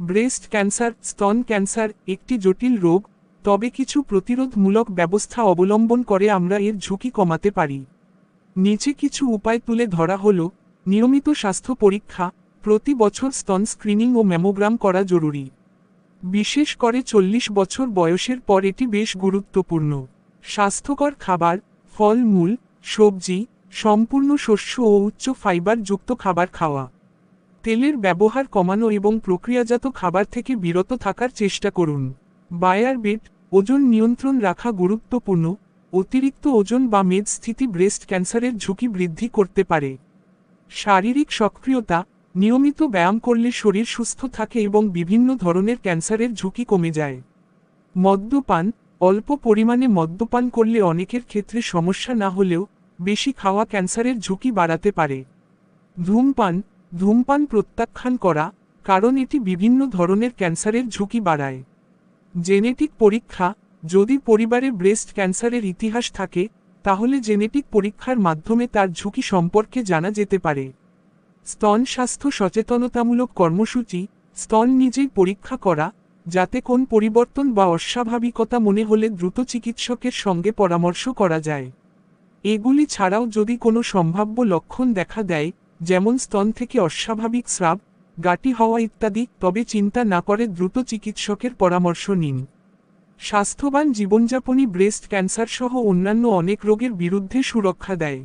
Breast cancer, স্তন cancer, একটি জটিল রোগ, তবে কিছু প্রতিরোধমূলক ব্যবস্থা অবলম্বন করে আমরা এর ঝুঁকি কমাতে পারি। নিচে কিছু উপায় তুলে ধরা হল, নিয়মিত স্বাস্থ্য পরীক্ষা, প্রতি বছর স্তন স্ক্রিনিং ও ম্যামোগ্রাম করা জরুরি। বিশেষ করে চল্লিশ বছর বয়সের পর এটি বেশ গুরুত্বপূর্ণ। স্বাস্থ্যকর খাবার ফলমূল সবজি, সম্পূর্ণ শস্য ও উচ্চ ফাইবার যুক্ত খাবার খাওয়া। তেলের ব্যবহার কমানো এবং প্রক্রিয়াজাত খাবার থেকে বিরত থাকার চেষ্টা করুন। বায়ার বেড, ওজন নিয়ন্ত্রণ রাখা গুরুত্বপূর্ণ, অতিরিক্ত ওজন বা মেদস্থিতি ব্রেস্ট ক্যান্সারের ঝুঁকি বৃদ্ধি করতে পারে। শারীরিক সক্রিয়তা, নিয়মিত ব্যায়াম করলে শরীর সুস্থ থাকে এবং বিভিন্ন ধরনের ক্যান্সারের ঝুঁকি কমে যায়। মদ্যপান, অল্প পরিমাণে মদ্যপান করলে অনেকের ক্ষেত্রে সমস্যা না হলেও বেশি খাওয়া ক্যান্সারের ঝুঁকি বাড়াতে পারে। ধূমপান ধূমপান প্রত্যাখ্যান করা, কারণ এটি বিভিন্ন ধরনের ক্যান্সারের ঝুঁকি বাড়ায়। জেনেটিক পরীক্ষা, যদি পরিবারে ব্রেস্ট ক্যান্সারের ইতিহাস থাকে, তাহলে জেনেটিক পরীক্ষার মাধ্যমে তার ঝুঁকি সম্পর্কে জানা যেতে পারে। স্তন স্বাস্থ্য সচেতনতামূলক কর্মসূচি, স্তন নিজেই পরীক্ষা করা, যাতে কোন পরিবর্তন বা অস্বাভাবিকতা মনে হলে দ্রুত চিকিৎসকের সঙ্গে পরামর্শ করা যায়। এগুলি ছাড়াও যদি কোনো সম্ভাব্য লক্ষণ দেখা দেয় যেমন স্তন থেকে অস্বাভাবিক স্রাব, গাটি হওয়া ইত্যাদি, তবে চিন্তা না করে দ্রুত চিকিৎসকের পরামর্শ নিন। স্বাস্থ্যবান জীবনযাপনই ব্রেস্ট ক্যান্সার সহ অন্যান্য অনেক রোগের বিরুদ্ধে সুরক্ষা দেয়।